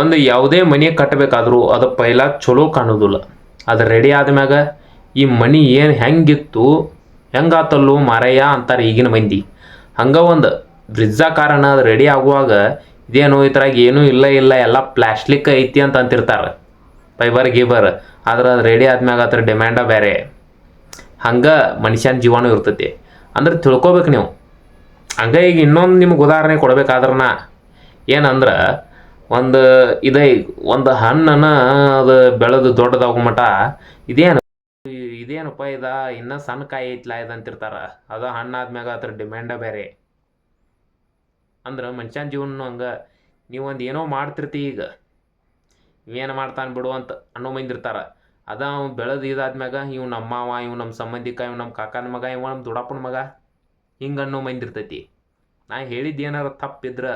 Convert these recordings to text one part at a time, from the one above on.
ಒಂದು ಯಾವುದೇ ಮನೆ ಕಟ್ಟಬೇಕಾದ್ರೂ ಅದು ಪೈಲ ಚಲೋ ಕಾಣೋದಿಲ್ಲ. ಅದು ರೆಡಿ ಆದ್ಮ್ಯಾಗ ಈ ಮನಿ ಏನು ಹೆಂಗಿತ್ತು, ಹೆಂಗಾತಲ್ಲೋ ಮಾರಯ್ಯ ಅಂತಾರೆ ಈಗಿನ ಮಂದಿ. ಹಂಗೆ ಒಂದು ಬ್ರಿಜ್ಜ ಕಾರಣ ಅದು ರೆಡಿ ಆಗುವಾಗ ಇದೇನು ಇದ್ರಾಗ ಏನೂ ಇಲ್ಲ ಇಲ್ಲ, ಎಲ್ಲ ಪ್ಲಾಸ್ಟಿಕ್ ಐತಿ ಅಂತ ಅಂತಿರ್ತಾರೆ. ಫೈಬರ್ ಗೀಬರ್. ಆದ್ರೆ ಅದು ರೆಡಿ ಆದ್ಮ್ಯಾಗ ಅದ್ರ ಡಿಮ್ಯಾಂಡ ಬೇರೆ. ಹಂಗೆ ಮನುಷ್ಯನ ಜೀವನೂ ಇರ್ತೈತಿ. ಅಂದ್ರೆ ತಿಳ್ಕೊಬೇಕು ನೀವು. ಹಂಗೆ ಈಗ ಇನ್ನೊಂದು ನಿಮ್ಗೆ ಉದಾಹರಣೆ ಕೊಡ್ಬೇಕಾದ್ರನ. ಏನಂದ್ರೆ ಒಂದು ಇದೇ ಒಂದು ಹಣ್ಣನ ಅದು ಬೆಳೆದು ದೊಡ್ಡದಾಗೋ ಮಟ ಇದೇನು? ಇದೇನಪ್ಪ ಇದ? ಇನ್ನೂ ಸಣ್ಣ ಕಾಯಿ ಐತ್ಲ ಇದು ಅಂತಿರ್ತಾರ. ಅದು ಹಣ್ಣಾದ್ಮ್ಯಾಗ ಅದ್ರ ಡಿಮ್ಯಾಂಡ ಬೇರೆ. ಅಂದ್ರೆ ಮನುಷ್ಯನ ಜೀವನ ಹಂಗೆ. ನೀವೊಂದು ಏನೋ ಮಾಡ್ತಿರ್ತಿ ಈಗ. ಇವೇನು ಮಾಡ್ತಾನೆ ಬಿಡು ಅಂತ ಅನ್ನೋ ಮಂದಿ ಇರ್ತಾರ. ಅದ ಅವ್ ಬೆಳೆದು ಇದಾದ್ಮ್ಯಾಗ ಇವ್ ನಮ್ಮ ಮಾವ, ಇವ್ ನಮ್ಮ ಸಂಬಂಧಿಕ, ಇವ್ ನಮ್ಮ ಕಾಕನ ಮಗ, ಇವ ನಮ್ಮ ದೊಡ್ಡಪ್ಪನ ಮಗ ಹಿಂಗೆ ಅನ್ನೋ ಮಂದಿರ್ತೈತಿ ನಾ ಹೇಳಿದ್ದು ಏನಾರ ತಪ್ಪಿದ್ರೆ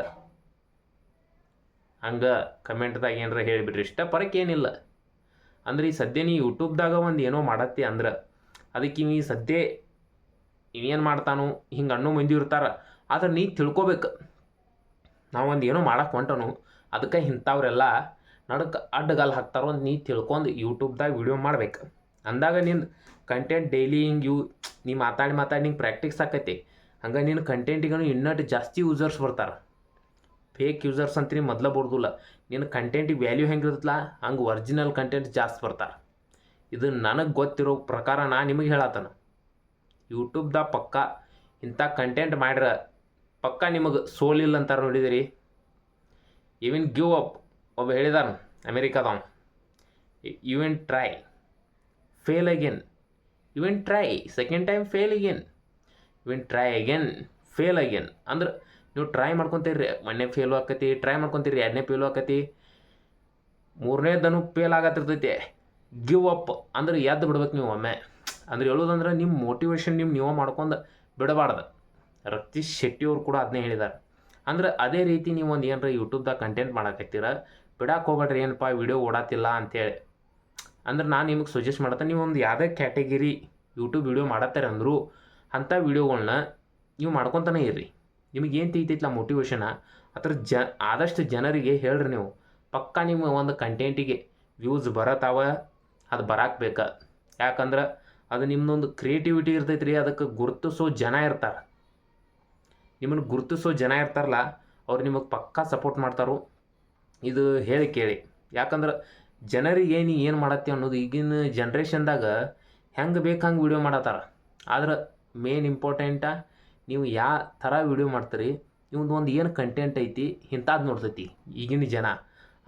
ಹಂಗೆ ಕಮೆಂಟ್ದಾಗ ಏನಾರ ಹೇಳಿಬಿಡ್ರಿ ಇಷ್ಟ ಪರಕ್ಕೆ ಏನಿಲ್ಲ ಅಂದ್ರೆ ಈ ಸದ್ಯ ನೀ ಯೂಟ್ಯೂಬ್ದಾಗ ಒಂದು ಏನೋ ಮಾಡತ್ತಿ ಅಂದ್ರೆ, ಅದಕ್ಕೆ ಈ ಸದ್ಯ ಇವೇನು ಮಾಡ್ತಾನು, ಹಿಂಗೆ ಅನ್ನೋ ಮಂದಿ ಇರ್ತಾರ, ಆದ್ರೆ ನೀ ತಿಳ್ಕೊಬೇಕು. ನಾವೊಂದು ಏನೋ ಮಾಡಕ್ಕೆ ಹೊಂಟನು, ಅದಕ್ಕೆ ಇಂಥವ್ರೆಲ್ಲ ನಡಕ್ಕೆ ಅಡ್ಡಗಾಲ್ ಹಾಕ್ತಾರೋ ಅಂತ ನೀ ತಿಳ್ಕೊಂಡು ಯೂಟ್ಯೂಬ್ದಾಗ ವಿಡಿಯೋ ಮಾಡ್ಬೇಕು. ಅಂದಾಗ ನಿನ್ನ ಕಂಟೆಂಟ್ ಡೈಲಿ ಹಿಂಗೆ ಯೂ ನೀ ಮಾತಾಡಿ ಮಾತಾಡಿ ನಿಂಗೆ ಪ್ರಾಕ್ಟೀಸ್ ಆಕೈತಿ ಹಂಗೆ ನಿನ್ನ ಕಂಟೆಂಟಿಗೂ ಇನ್ನಷ್ಟು ಜಾಸ್ತಿ ಯೂಸರ್ಸ್ ಬರ್ತಾರೆ. ಫೇಕ್ ಯೂಸರ್ಸ್ ಅಂತೀನಿ ಮೊದಲ ಬರ್ದಿಲ್ಲ ನಿನ್ನ ಕಂಟೆಂಟಿಗೆ ವ್ಯಾಲ್ಯೂ ಹೆಂಗಿರುತ್ತಲ್ಲ ಹಂಗೆ ಒರಿಜಿನಲ್ ಕಂಟೆಂಟ್ ಜಾಸ್ತಿ ಬರ್ತಾರೆ. ಇದು ನನಗೆ ಗೊತ್ತಿರೋ ಪ್ರಕಾರ ನಾ ನಿಮಗೆ ಹೇಳತ್ತನ ಯೂಟ್ಯೂಬ್ದಾಗ ಪಕ್ಕ ಇಂಥ ಕಂಟೆಂಟ್ ಮಾಡಿರ ಪಕ್ಕ ನಿಮಗೆ ಸೋಲಿಲ್ಲ ಅಂತಾರೆ ನೋಡಿದಿರಿ. ಇವನ್ ಗಿವ್ ಅಪ್ ಒಬ್ಬ ಹೇಳಿದಾನ ಅಮೇರಿಕಾದವ even try fail again even try second time fail again even try again fail again ಅಂದ್ರೆ ನೀವು ಟ್ರೈ ಮಾಡ್ಕೊತೀರಿ, ಮೊನ್ನೆ ಫೇಲು ಆಕತಿ ಟ್ರೈ ಮಾಡ್ಕೊತೀರಿ, ಎರಡನೇ ಫೇಲು ಆಕತಿ. ಮೂರನೇದನ್ನು ಫೇಲ್ ಆಗತ್ತಿರ್ತೈತಿ. ಗಿವ್ ಅಪ್ ಅಂದ್ರೆ ಎದ್ದು ಬಿಡ್ಬೇಕು ನೀವು ಒಮ್ಮೆ. ಅಂದ್ರೆ ಹೇಳೋದಂದ್ರೆ ನಿಮ್ಮ ಮೋಟಿವೇಶನ್ ನಿಮ್ಮ ನೀವು ಮಾಡ್ಕೊಂಡು ಬಿಡಬಾರ್ದು. ರತೀಶ್ ಶೆಟ್ಟಿ ಅವ್ರು ಕೂಡ ಅದನ್ನೇ ಹೇಳಿದ್ದಾರೆ ಅಂದ್ರೆ ಅದೇ ರೀತಿ ನೀವು ಒಂದು ಏನಾರ ಯೂಟ್ಯೂಬ್ದಾಗ ಕಂಟೆಂಟ್ ಮಾಡಕತ್ತೀರ ಬಿಡಕ್ಕೆ ಹೋಗ್ಬೇಡ್ರಿ, ಏನಪ್ಪ ವಿಡಿಯೋ ಓಡಾತಿಲ್ಲ ಅಂತೇಳಿ. ಅಂದ್ರೆ ನಾನು ನಿಮಗೆ ಸಜೆಸ್ಟ್ ಮಾಡತ್ತೆ ನೀವು ಒಂದು ಯಾವುದೇ ಕ್ಯಾಟಗಿರಿ ಯೂಟ್ಯೂಬ್ ವಿಡಿಯೋ ಮಾಡತ್ತಾರೆ ಅಂದರೂ ಅಂಥ ವಿಡಿಯೋಗಳನ್ನ ನೀವು ಮಾಡ್ಕೊತಾನೆ ಇರ್ರಿ. ನಿಮಗೆ ಏನು ತಿಳಿತೈತಿಲ್ಲ ಮೋಟಿವೇಶನ ಅದ್ರ ಜ, ಆದಷ್ಟು ಜನರಿಗೆ ಹೇಳ್ರಿ ನೀವು. ಪಕ್ಕ ನಿಮ್ಮ ಒಂದು ಕಂಟೆಂಟಿಗೆ ವ್ಯೂಸ್ ಬರತ್ತಾವ ಅದು ಬರಾಕ್ ಬೇಕ. ಯಾಕಂದ್ರೆ ಅದು ನಿಮ್ಮದೊಂದು ಕ್ರಿಯೇಟಿವಿಟಿ ಇರ್ತೈತೆ ರೀ, ಅದಕ್ಕೆ ಗುರುತಿಸೋ ಜನ ಇರ್ತಾರೆ. ನಿಮ್ಮನ್ನು ಗುರುತಿಸೋ ಜನ ಇರ್ತಾರಲ್ಲ, ಅವ್ರು ನಿಮಗೆ ಪಕ್ಕಾ ಸಪೋರ್ಟ್ ಮಾಡ್ತಾರೋ? ಇದು ಹೇಳಿ ಕೇಳಿ. ಯಾಕಂದ್ರೆ ಜನರಿಗೆ ಏನು ಏನು ಮಾಡತ್ತೆ ಅನ್ನೋದು ಈಗಿನ ಜನ್ರೇಷನ್ದಾಗ ಹೆಂಗೆ ಬೇಕು ಹಂಗೆ ವಿಡಿಯೋ ಮಾಡತ್ತಾರ. ಆದ್ರೆ ಮೇನ್ ಇಂಪಾರ್ಟೆಂಟ ನೀವು ಯಾವ ಥರ ವಿಡಿಯೋ ಮಾಡ್ತೀರಿ ನಿಮ್ದು ಒಂದು ಏನು ಕಂಟೆಂಟ್ ಐತಿ ಇಂಥದ್ದು ನೋಡ್ತೈತಿ ಈಗಿನ ಜನ.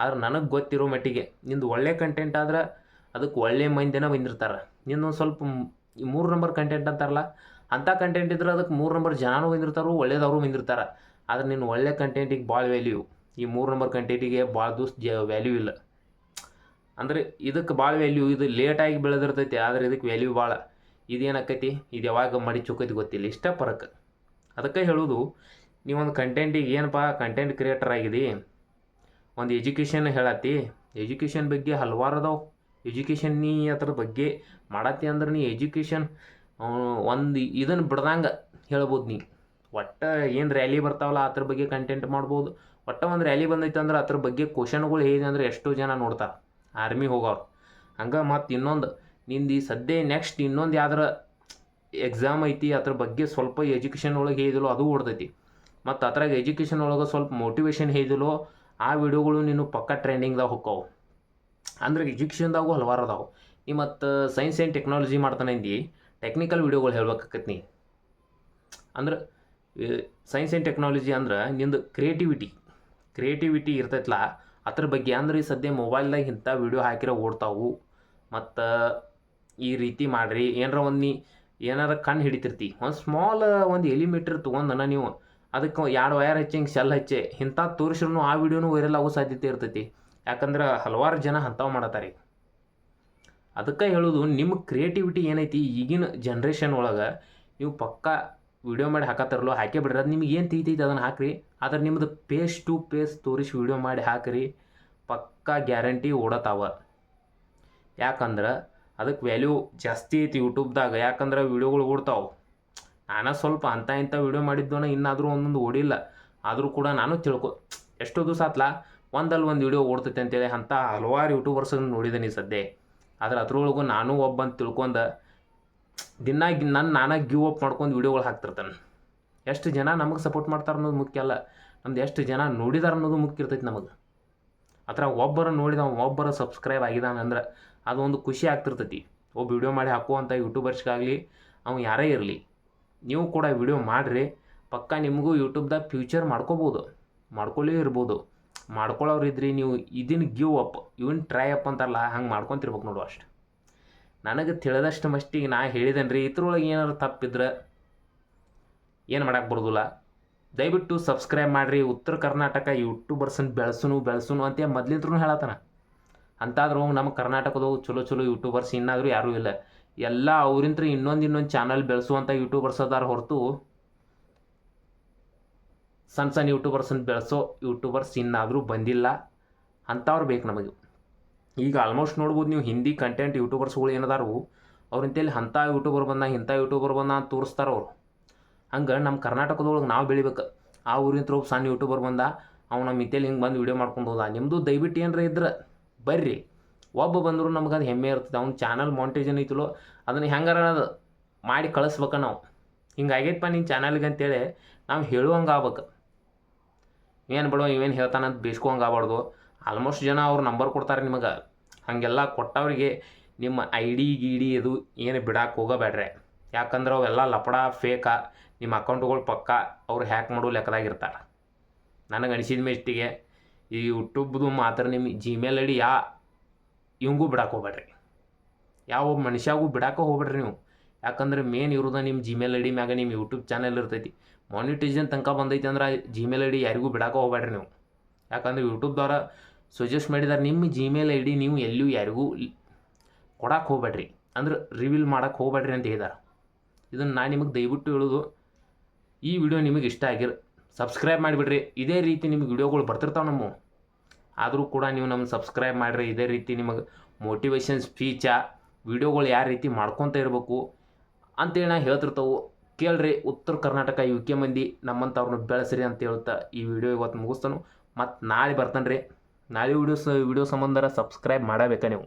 ಆದ್ರೆ ನನಗೆ ಗೊತ್ತಿರೋ ಮಟ್ಟಿಗೆ ನಿಂದು ಒಳ್ಳೆ ಕಂಟೆಂಟ್ ಆದ್ರೆ ಅದಕ್ಕೆ ಒಳ್ಳೆ ಮಂದಿನ ಬಂದಿರ್ತಾರೆ. ನಿನ್ನೊಂದು ಸ್ವಲ್ಪ ಮೂರು ನಂಬರ್ ಕಂಟೆಂಟ್ ಅಂತಾರಲ್ಲ, ಅಂಥ ಕಂಟೆಂಟ್ ಇದ್ರೆ ಅದಕ್ಕೆ ಮೂರು ನಂಬರ್ ಜನನೂ ಬಂದಿರ್ತಾರೋ, ಒಳ್ಳೇದವರು ಬಂದಿರ್ತಾರೆ. ಆದ್ರೆ ನಿನ್ನ ಒಳ್ಳೆ ಕಂಟೆಂಟಿಗೆ ಭಾಳ ವ್ಯಾಲ್ಯೂ ಈ ಮೂರು ನಂಬರ್ ಕಂಟೆಂಟಿಗೆ ಭಾಳ ದಿವ್ಸ ಜ ವ್ಯಾಲ್ಯೂ ಇಲ್ಲ. ಅಂದರೆ ಇದಕ್ಕೆ ಭಾಳ ವ್ಯಾಲ್ಯೂ ಇದು ಲೇಟಾಗಿ ಬೆಳೆದಿರ್ತೈತಿ, ಆದ್ರೆ ಇದಕ್ಕೆ ವ್ಯಾಲ್ಯೂ ಭಾಳ ಇದೇನಾಕೈತಿ ಇದು ಯಾವಾಗ ಮಡಿ ಚುಕ್ಕೈತಿ ಗೊತ್ತಿಲ್ಲ ಇಷ್ಟ ಪರಕ್ಕೆ ಅದಕ್ಕೆ ಹೇಳೋದು, ನೀವೊಂದು ಕಂಟೆಂಟಿಗೆ ಏನಪ್ಪ ಕಂಟೆಂಟ್ ಕ್ರಿಯೇಟರ್ ಆಗಿದಿ? ಒಂದು ಎಜುಕೇಷನ್ ಹೇಳತ್ತಿ. ಎಜುಕೇಷನ್ ಬಗ್ಗೆ ಹಲವಾರು ಅದಾವ. ಎಜುಕೇಷನ್ ನೀ ಅದ್ರ ಬಗ್ಗೆ ಮಾಡತ್ತಿ ಅಂದ್ರೆ ನೀ ಎಜುಕೇಷನ್ ಒಂದು ಇದನ್ನು ಬಿಡ್ದಂಗೆ ಹೇಳ್ಬೋದು ನೀ. ಒಟ್ಟು ಏನು ರ್ಯಾಲಿ ಬರ್ತಾವಲ್ಲ ಅದ್ರ ಬಗ್ಗೆ ಕಂಟೆಂಟ್ ಮಾಡ್ಬೋದು. ಒಟ್ಟು ಒಂದು ರ್ಯಾಲಿ ಬಂದೈತೆ ಅಂದ್ರೆ ಅದ್ರ ಬಗ್ಗೆ ಕ್ವಶನ್ಗಳು ಹೇಗೆ ಅಂದ್ರೆ ಎಷ್ಟೋ ಜನ ನೋಡ್ತಾರೆ. ಆರ್ಮಿ ಹೋಗೋರು. ಹಂಗೆ ಮತ್ತು ಇನ್ನೊಂದು, ನಿಂದು ಈ ಸದ್ಯ ನೆಕ್ಸ್ಟ್ ಇನ್ನೊಂದು ಯಾವ್ದಾರ ಎಕ್ಸಾಮ್ ಐತಿ, ಅದ್ರ ಬಗ್ಗೆ ಸ್ವಲ್ಪ ಎಜುಕೇಷನ್ ಒಳಗೆ ಹೇಳಿದಲೋ ಅದು ಓಡ್ತೈತಿ ಮತ್ತು ಅದ್ರಾಗ ಎಜುಕೇಷನ್ ಒಳಗೆ ಸ್ವಲ್ಪ ಮೋಟಿವೇಶನ್ ಹೇಳಿದಲೋ, ಆ ವಿಡಿಯೋಗಳು ನೀನು ಪಕ್ಕ ಟ್ರೆಂಡಿಂಗ್ದಾಗ ಹೊಕ್ಕವು. ಅಂದ್ರೆ ಎಜುಕೇಷನ್ದಾಗೂ ಹಲವಾರು ಅದಾವೆ. ಈ ಮತ್ತು ಸೈನ್ಸ್ ಆ್ಯಂಡ್ ಟೆಕ್ನಾಲಜಿ ಮಾಡ್ತಾನೆ ಅಂದು ಟೆಕ್ನಿಕಲ್ ವಿಡಿಯೋಗಳು ಹೇಳ್ಬೇಕಾಕತ್ ನೀ ಅಂದ್ರೆ ಸೈನ್ಸ್ ಆ್ಯಂಡ್ ಟೆಕ್ನಾಲಜಿ ಅಂದ್ರೆ ನಿಂದು ಕ್ರಿಯೇಟಿವಿಟಿ ಕ್ರಿಯೇಟಿವಿಟಿ ಇರ್ತೈತಲ್ಲ ಅದ್ರ ಬಗ್ಗೆ ಅಂದ್ರೆ ಈ ಸದ್ಯ ಮೊಬೈಲ್ದಾಗ ಇಂಥ ವಿಡಿಯೋ ಹಾಕಿರೋ ಓಡ್ತಾವು. ಮತ್ತು ಈ ರೀತಿ ಮಾಡಿರಿ, ಏನಾರ ಒಂದು ನೀ ಏನಾರ ಕಣ್ಣು ಹಿಡಿತಿರ್ತಿ. ಒಂದು ಸ್ಮಾಲ್ ಒಂದು ಎಲಿಮೀಟ್ರ್ ತೊಗೊಂಡನ ನೀವು. ಅದಕ್ಕೆ ಎರಡು ವಯರ್ ಹಚ್ಚಿ ಹಿಂಗೆ ಸೆಲ್ ಹಚ್ಚಿ, ಇಂಥ ತೋರಿಸ್ರು ಆ ವಿಡಿಯೋನು ವೈರಲ್ ಆಗೋ ಸಾಧ್ಯತೆ ಇರ್ತೈತಿ. ಯಾಕಂದ್ರೆ ಹಲವಾರು ಜನ ಅಂಥವು ಮಾಡತ್ತಾರೆ ಅದಕ್ಕೆ ಹೇಳೋದು ನಿಮ್ಮ ಕ್ರಿಯೇಟಿವಿಟಿ ಏನೈತಿ ಈಗಿನ ಜನ್ರೇಷನ್ ಒಳಗೆ ನೀವು ಪಕ್ಕ ವಿಡಿಯೋ ಮಾಡಿ ಹಾಕತ್ತಾರಲ್ಲ ಹಾಕೇ ಬಿಡ್ರಿ. ಅದು ನಿಮ್ಗೆ ಏನು ತೀತೈತಿ ಅದನ್ನು ಹಾಕ್ರಿ. ಆದ್ರೆ ನಿಮ್ಮದು ಪೇಸ್ ಟು ಪೇಸ್ ತೋರಿಸಿ ವಿಡಿಯೋ ಮಾಡಿ ಹಾಕ್ರಿ. ಪಕ್ಕಾ ಗ್ಯಾರಂಟಿ ಓಡತಾವ. ಯಾಕಂದ್ರೆ ಅದಕ್ಕೆ ವ್ಯಾಲ್ಯೂ ಜಾಸ್ತಿ ಐತಿ ಯೂಟ್ಯೂಬ್ದಾಗ. ಯಾಕಂದ್ರೆ ವಿಡಿಯೋಗಳು ಓಡ್ತಾವೆ. ನಾನು ಸ್ವಲ್ಪ ಅಂಥ ಇಂಥ ವೀಡಿಯೋ ಮಾಡಿದ್ದೋನ ಇನ್ನಾದರೂ ಒಂದೊಂದು ಓಡಿಲ್ಲ. ಆದರೂ ಕೂಡ ನಾನು ತಿಳ್ಕೊ, ಎಷ್ಟೋ ದಿವಸ ಆತ್ಲ ಒಂದಲ್ಲಿ ಒಂದು ವಿಡಿಯೋ ಓಡ್ತೈತೆ ಅಂತೇಳಿ ಅಂಥ ಹಲವಾರು ಯೂಟ್ಯೂಬರ್ಸನ್ನು ನೋಡಿದ್ದೀನಿ ಸದ್ಯ. ಆದ್ರೆ ಅದ್ರೊಳಗೂ ನಾನು ಒಬ್ಬ ಅಂತ ತಿಳ್ಕೊಂಡು, ದಿನ ನನ್ನ ನಾನಾಗ ಗಿವ್ ಅಪ್ ಮಾಡ್ಕೊಂಡು ವಿಡಿಯೋಗಳು ಹಾಕ್ತಿರ್ತಾನೆ. ಎಷ್ಟು ಜನ ನಮಗೆ ಸಪೋರ್ಟ್ ಮಾಡ್ತಾರೆ ಅನ್ನೋದು ಮುಖ್ಯ ಅಲ್ಲ. ನಮ್ದು ಎಷ್ಟು ಜನ ನೋಡಿದಾರ ಅನ್ನೋದು ಮುಖ್ಯ ಇರ್ತೈತಿ ನಮಗೆ. ಆ ಥರ ಒಬ್ಬರು ನೋಡಿದ ಒಬ್ಬರು ಸಬ್ಸ್ಕ್ರೈಬ್ ಆಗಿದ್ದಾನೆ ಅಂದ್ರೆ ಅದೊಂದು ಖುಷಿ ಆಗ್ತಿರ್ತೈತಿ. ಒಬ್ಬ ವಿಡಿಯೋ ಮಾಡಿ ಹಾಕುವಂಥ ಯೂಟ್ಯೂಬರ್ಸ್ಗಾಗಲಿ ಅವ್ನು ಯಾರೇ ಇರಲಿ, ನೀವು ಕೂಡ ವಿಡಿಯೋ ಮಾಡಿರಿ. ಪಕ್ಕ ನಿಮಗೂ ಯೂಟ್ಯೂಬ್ದಾಗ ಫ್ಯೂಚರ್ ಮಾಡ್ಕೋಬೋದು ಮಾಡ್ಕೊಳ್ಳೇ ಇರ್ಬೋದು. ಮಾಡ್ಕೊಳ್ಳೋರು ಇದ್ರಿ, ನೀವು ಇದನ್ನ give up even try up ಅಂತಾರಲ್ಲ, ಹಂಗೆ ಮಾಡ್ಕೊತಿರ್ಬೇಕು ನೋಡು ಅಷ್ಟು. ನನಗೆ ತಿಳಿದಷ್ಟು ಮಷ್ಟಿಗೆ ನಾ ಹೇಳಿದೇನೆ ರೀ ಇದ್ರೊಳಗೆ ಏನಾರು ತಪ್ಪಿದ್ರೆ ಏನು ಮಾಡಕ್ಕೆ ಬರೋದಿಲ್ಲ. ದಯವಿಟ್ಟು ಸಬ್ಸ್ಕ್ರೈಬ್ ಮಾಡಿರಿ, ಉತ್ತರ ಕರ್ನಾಟಕ ಯೂಟ್ಯೂಬರ್ಸನ್ನು ಬೆಳೆಸುನು ಬೆಳೆಸುನು ಅಂತ ಮೊದ್ಲಿಂದ್ರೂ ಹೇಳತ್ತಾನ. ಅಂತಾದ್ರೂ ನಮ್ಮ ಕರ್ನಾಟಕದವು ಚಲೋ ಚಲೋ ಯೂಟ್ಯೂಬರ್ಸ್ ಇನ್ನಾದರೂ ಯಾರೂ ಇಲ್ಲ. ಎಲ್ಲ ಅವ್ರಿಂತ ಇನ್ನೊಂದು ಇನ್ನೊಂದು ಚಾನಲ್ ಬೆಳೆಸುವಂಥ ಯೂಟ್ಯೂಬರ್ಸ್ ಅದಾರ ಹೊರತು ಸಣ್ಣ ಸಣ್ಣ ಯೂಟ್ಯೂಬರ್ಸನ್ನು ಬೆಳೆಸೋ ಯೂಟ್ಯೂಬರ್ಸ್ ಇನ್ನಾದರೂ ಬಂದಿಲ್ಲ ಅಂಥವ್ರು ಬೇಕು ನಮಗೆ. ಈಗ ಆಲ್ಮೋಸ್ಟ್ ನೋಡ್ಬೋದು ನೀವು ಹಿಂದಿ ಕಂಟೆಂಟ್ ಯೂಟ್ಯೂಬರ್ಸ್ಗಳು ಏನದಾರು ಅವ್ರಿಂತೇಳಿ ಅಂಥ ಯೂಟ್ಯೂಬರ್ ಬಂದ, ಇಂಥ ಯೂಟ್ಯೂಬರ್ ಬಂದ ಅಂತ ತೋರಿಸ್ತಾರೆ ಅವರು. ಹಂಗೆ ನಮ್ಮ ಕರ್ನಾಟಕದೊಳಗೆ ನಾವು ಬೆಳಿಬೇಕು. ಆ ಊರಿಂತ ಒಬ್ಬ ಸಣ್ಣ ಯೂಟ್ಯೂಬರ್ ಬಂದ, ಅವ್ನು ನಮ್ಮ ಇತ್ತೇಲಿ ಹಿಂಗೆ ಬಂದು ವೀಡಿಯೋ ಮಾಡ್ಕೊಂಡು ಹೋದ. ನಿಮ್ಮದು ದಯವಿಟ್ಟು ಏನರ ಇದ್ರೆ? ಬರ್ರಿ. ಒಬ್ಬ ಬಂದರು ನಮ್ಗೆ ಅದು ಹೆಮ್ಮೆ ಇರ್ತದೆ. ಅವ್ನ ಚಾನಲ್ ಮಾಂಟೇಜನ್ ಐತಲೋ, ಅದನ್ನು ಹೆಂಗಾರ ಅದು ಮಾಡಿ ಕಳಿಸ್ಬೇಕ ನಾವು. ಹಿಂಗಾಗೈತಪ್ಪ ನಿನ್ನ ಚಾನಲ್ಗೆ ಅಂತೇಳಿ ನಾವು ಹೇಳುವಂಗೆ ಆಗ್ಬೇಕು. ಏನು ಬಿಡೋ, ಇವೇನು ಹೇಳ್ತಾನಂತ ಬೇಸ್ಕೊಂಗೆ ಆಗ್ಬಾರ್ದು. ಆಲ್ಮೋಸ್ಟ್ ಜನ ಅವ್ರ ನಂಬರ್ ಕೊಡ್ತಾರೆ ನಿಮಗೆ. ಹಾಗೆಲ್ಲ ಕೊಟ್ಟವ್ರಿಗೆ ನಿಮ್ಮ ಐ ಡಿ ಗಿಡಿ ಇದು ಏನು ಬಿಡಕ್ಕೆ ಹೋಗಬೇಡ್ರೆ. ಯಾಕಂದ್ರೆ ಅವೆಲ್ಲ ಲಪಡ ಫೇಕ ನಿಮ್ಮ ಅಕೌಂಟ್ಗಳು ಪಕ್ಕ ಅವ್ರು ಹ್ಯಾಕ್ ಮಾಡೋ ಲೆಕ್ಕದಾಗಿರ್ತಾರೆ ನನಗೆ ಅನಿಸಿದ ಮೇಷ್ಟಿಗೆ ಈ ಯೂಟ್ಯೂಬ್ದು ಮಾತ್ರ ನಿಮ್ಮ ಜಿಮೇಲ್ ಐ ಡಿ ಯಾ ಇವಂಗೂ ಬಿಡಕ್ಕೆ ಹೋಗ್ಬೇಡ್ರಿ. ಯಾವ ಮನುಷ್ಯಾಗೂ ಬಿಡಕ್ಕೆ ಹೋಗ್ಬೇಡ್ರಿ ನೀವು. ಯಾಕಂದ್ರೆ ಮೇನ್ ಇರೋದ ನಿಮ್ಮ ಜಿಮೇಲ್ ಐ ಡಿ ಮ್ಯಾಗ ನಿಮ್ಮ ಯೂಟ್ಯೂಬ್ ಚಾನಲ್ ಇರ್ತೈತಿ. ಮಾನಿಟೈಸೇಷನ್ ತನಕ ಬಂದೈತಿ ಅಂದ್ರೆ ಜಿಮೇಲ್ ಐ ಡಿ ಯಾರಿಗೂ ಬಿಡಕ್ಕೆ ಹೋಗ್ಬೇಡ್ರಿ ನೀವು. ಯಾಕಂದ್ರೆ ಯೂಟ್ಯೂಬ್ದವ್ರ ಸಜೆಸ್ಟ್ ಮಾಡಿದಾರೆ ನಿಮ್ಮ ಜಿಮೇಲ್ ಐ ಡಿ ನೀವು ಎಲ್ಲೂ ಯಾರಿಗೂ ಕೊಡಕ್ಕೆ ಹೋಗ್ಬೇಡ್ರಿ. ಅಂದ್ರೆ ರಿವೀಲ್ ಮಾಡಕ್ಕೆ ಹೋಗ್ಬೇಡ್ರಿ ಅಂತ ಹೇಳಿದಾರೆ. ಇದನ್ನು ನಾನು ನಿಮಗೆ ದಯವಿಟ್ಟು ಹೇಳೋದು. ಈ ವಿಡಿಯೋ ನಿಮಗೆ ಇಷ್ಟ ಆಗಿರ್ ಸಬ್ಸ್ಕ್ರೈಬ್ ಮಾಡಿಬಿಡ್ರಿ. ಇದೇ ರೀತಿ ನಿಮಗೆ ವಿಡಿಯೋಗಳು ಬರ್ತಿರ್ತಾವೆ ನಮ್ಮ ಆದರೂ ಕೂಡ ನೀವು ನಮ್ಮ ಸಬ್ಸ್ಕ್ರೈಬ್ ಮಾಡಿರಿ. ಇದೇ ರೀತಿ ನಿಮಗೆ ಮೋಟಿವೇಶನ್ ಸ್ಪೀಚ ವಿಡಿಯೋಗಳು ಯಾವ ರೀತಿ ಮಾಡ್ಕೊತ ಇರಬೇಕು ಅಂತೇಳಿ ನಾ ಹೇಳ್ತಿರ್ತಾವೆ. ಕೇಳ್ರಿ ಉತ್ತರ ಕರ್ನಾಟಕ ಯು ಕೆ ಮಂದಿ ನಮ್ಮಂಥವ್ರನ್ನ ಬೆಳೆಸ್ರಿ ಅಂತ ಹೇಳ್ತಾ ಈ ವಿಡಿಯೋ ಇವತ್ತು ಮುಗಿಸ್ತಾನು. ಮತ್ತು ನಾಳೆ ಬರ್ತಾನೆ ರೀ ನಾಳೆ ವಿಡಿಯೋಸ್ ವಿಡಿಯೋ ಸಂಬಂಧ ಸಬ್ಸ್ಕ್ರೈಬ್ ಮಾಡಬೇಕಾ ನೀವು.